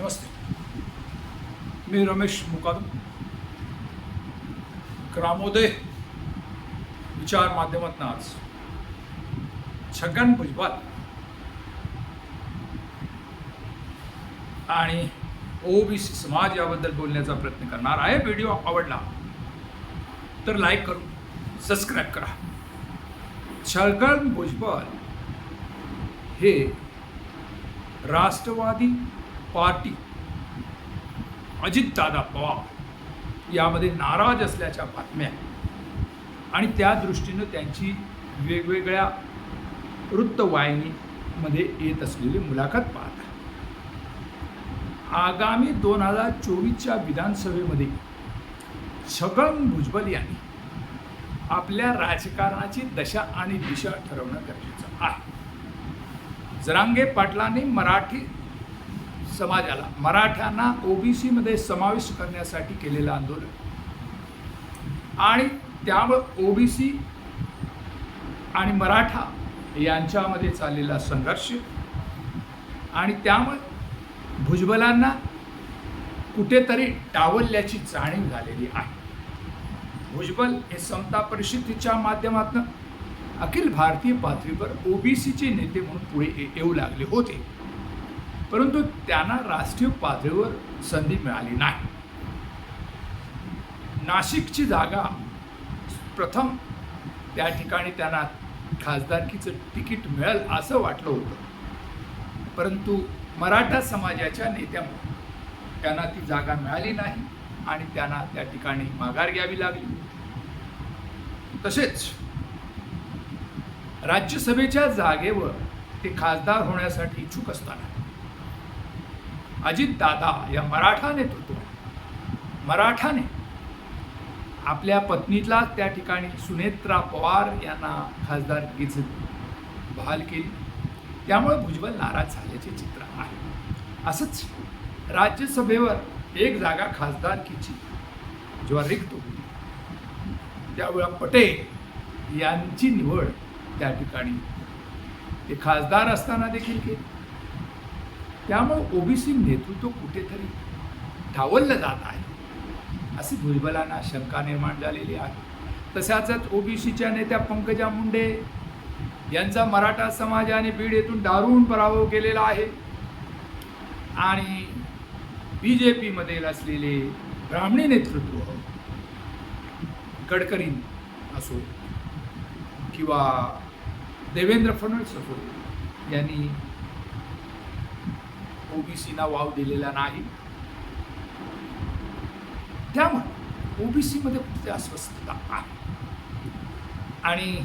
नमस्ते मी रमेश मुकादम ग्रामोदय विचार माध्यमातून आज छगन भुजबळ आणि ओबीसी समाज याबद्दल बोलण्याचा प्रयत्न करणार आहे व्हिडिओ आवडला तर लाईक करू सबस्क्राईब करा छगन भुजबळ हे राष्ट्रवादी पार्टी अजितदादा पवार यामध्ये नाराज असल्याच्या बातम्या आणि त्या दृष्टीनं त्यांची वेगवेगळ्या वृत्तवाहिनीमध्ये येत असलेली मुलाखत पाहत आगामी दोन हजार चोवीसच्या विधानसभेमध्ये छगन भुजबल यांनी आपल्या राजकारणाची दशा आणि दिशा ठरवणं गरजेचं आहे. जरांगे पाटलांनी मराठी समाजाला मराठ्यांना ओबीसीमध्ये समावेश करण्यासाठी केलेलं आंदोलन. आणि त्यामुळे ओबीसी आणि मराठा यांच्यामध्ये चाललेला संघर्ष. आणि त्यामुळे भुजबलांना कुठेतरी डावलल्याची जाणीव झालेली आहे. भुजबल हे समता परिषदेच्या माध्यमातून अखिल भारतीय पातळीवर ओबीसीचे नेते म्हणून पुढे येऊ लागले होते. परंतु त्यांना राष्ट्रीय पातळीवर संधी मिळाली नाही. नाशिकची जागा प्रथम त्या ठिकाणी त्यांना खासदारकीचं तिकीट मिळेल असं वाटलं होतं. परंतु मराठा समाजाच्या नेत्यामुळे त्यांना ती जागा मिळाली नाही आणि त्यांना त्या ठिकाणी माघार घ्यावी लागली. तसेच राज्यसभेच्या जागेवर ते खासदार होण्यासाठी इच्छुक असताना अजित दादा या मराठा नेतृत्व मराठाने आपल्या पत्नीला त्या ठिकाणी सुनेत्रा पवार यांना खासदारकीचं बहाल केली. त्यामुळे भुजबळ नाराज झाल्याचे चित्र आहे. असंच राज्यसभेवर एक जागा खासदारकीची जेव्हा रिक्त होती त्यावेळा पटेल यांची निवड त्या ठिकाणी ते खासदार असताना देखील केली. त्यामुळे ओबीसी नेतृत्व कुठेतरी ढावललं जात आहे. अशी भुजबलांना शंका निर्माण झालेली आहे. तशाच ओबीसीच्या नेत्या पंकजा मुंडे यांचा मराठा समाजाने बीड येथून दारुण पराभव केलेला आहे. आणि बी जे पीमध्ये असलेले ब्राह्मणी नेतृत्व गडकरी असो किंवा देवेंद्र फडणवीस असो यांनी ओबीसीना वाव दिलेला नाही. त्यामुळे ओबीसीमध्ये कुठली अस्वस्थता आहे? आणि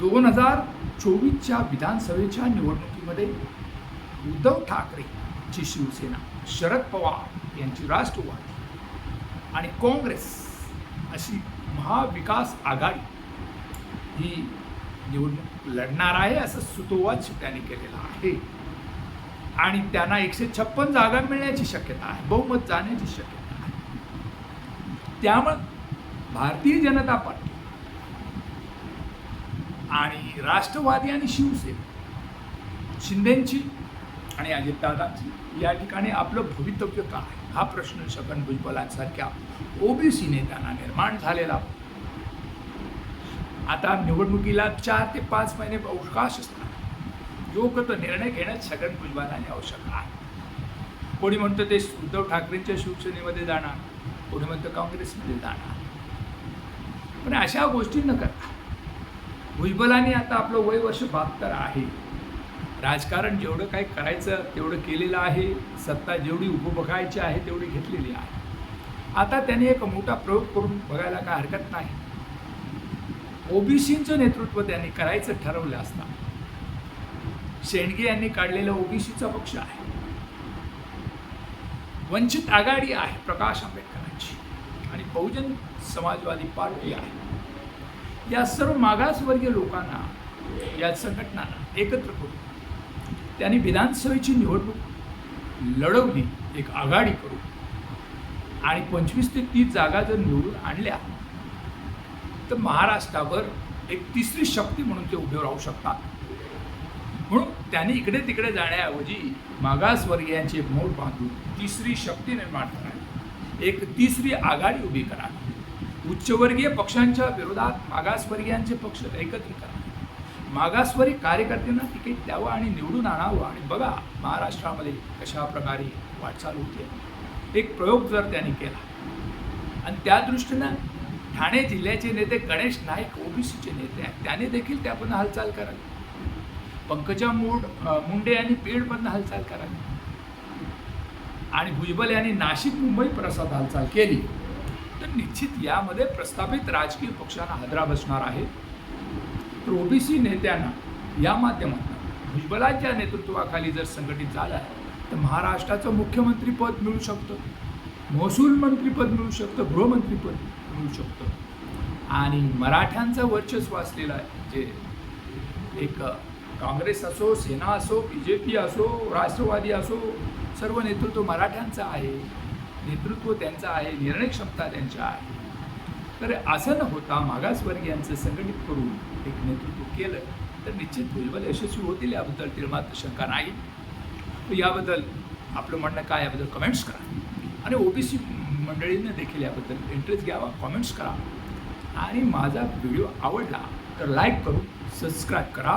दोन हजार चोवीसच्या विधानसभेच्या निवडणुकीमध्ये उद्धव ठाकरेची शिवसेना शरद पवार यांची राष्ट्रवादी आणि काँग्रेस अशी महाविकास आघाडी ही निवडणूक लढणार आहे असं सुतोवाच त्यांनी केलेलं आहे. आणि त्यांना एकशे छप्पन जागा मिळण्याची शक्यता आहे. बहुमत जाण्याची शक्यता आहे. त्यामुळं भारतीय जनता पार्टी आणि राष्ट्रवादी आणि शिवसेना शिंदेची आणि अजितदादाची या ठिकाणी आपलं भवितव्य काय? हा प्रश्न छगन भुजबलांसारख्या ओबीसी नेत्यांना निर्माण झालेला. आता निवडणुकीला चार ते पाच महिने अवकाश असतात. योग्य तो निर्णय घेण्यात छगन भुजबलांनी आवश्यक आहे. कोणी म्हणतं ते उद्धव ठाकरेंच्या शिवसेनेमध्ये जाणार कोणी म्हणतं काँग्रेसमध्ये जाणार. पण अशा गोष्टी न करता भुजबलांनी आता आपलं वय वर्ष बहात्तर आहे. राजकारण जेवढं काही करायचं तेवढं केलेलं आहे. सत्ता जेवढी उपभोगायची आहे तेवढी घेतलेली आहे. आता त्यांनी एक मोठा प्रयोग करून बघायला काय हरकत नाही. ओबीसीचं नेतृत्व त्यांनी करायचं ठरवलं असता. शेंडगे यांनी काढलेला ओबीसीचा पक्ष आहे. वंचित आघाडी आहे प्रकाश आंबेडकरांची. आणि बहुजन समाजवादी पार्टी आहे. या सर्व मागासवर्गीय लोकांना या संघटनांना एकत्र करून त्यांनी विधानसभेची निवडणूक लढवली एक आघाडी करून आणि पंचवीस ते तीस जागा जर निवडून आणल्या तर महाराष्ट्रावर एक तिसरी शक्ती म्हणून ते उभे राहू शकतात. म्हणून त्यांनी इकडे तिकडे जाण्याऐवजी मागासवर्गीयांचे मोड बांधून तिसरी शक्ती निर्माण करावी. एक तिसरी आघाडी उभी करावी. उच्चवर्गीय पक्षांच्या विरोधात मागासवर्गीयांचे पक्ष एकत्रित करावे. मागासवर्गीय कार्यकर्त्यांना तिकीट द्यावं आणि निवडून आणावं. आणि बघा महाराष्ट्रामध्ये कशा प्रकारे वाटचाल होते. एक प्रयोग जर त्यांनी केला. आणि त्या दृष्टीनं ठाणे जिल्ह्याचे नेते गणेश नाईक ओबीसीचे नेते आहेत. त्याने देखील त्यापन्न हालचाल करावी. पंकजा मूड मुंडे यांनी बीडमधनं हालचाल करावी. आणि भुजबल यांनी नाशिक मुंबई प्रसाद हालचाल केली. तर निश्चित यामध्ये प्रस्थापित राजकीय पक्षांना हादरा बसणार आहे. तर ओबीसी नेत्यांना या माध्यमातून भुजबलांच्या नेतृत्वाखाली जर संघटित झालं तर महाराष्ट्राचं मुख्यमंत्रीपद मिळू शकतं महसूल मंत्रीपद मिळू शकतं गृहमंत्रीपद मिळू शकतं. आणि मराठ्यांचं वर्चस्व असलेलं आहे जे एक काँग्रेस असो सेना असो बी जे पी असो राष्ट्रवादी असो सर्व नेतृत्व मराठ्यांचं आहे. नेतृत्व त्यांचं आहे निर्णय क्षमता त्यांच्या आहे. तर असं न होता मागासवर्गीयांचं संघटित करून एक नेतृत्व केलं तर निश्चित भुजबल यशस्वी होतील याबद्दल तिळमात्र शंका नाही. याबद्दल आपलं म्हणणं काय याबद्दल कमेंट्स करा. आणि ओबीसी मंडळींना देखील याबद्दल इंटरेस्ट घ्यावा कमेंट्स करा. आणि माझा व्हिडिओ आवडला तर लाईक करून सबस्क्राईब करा.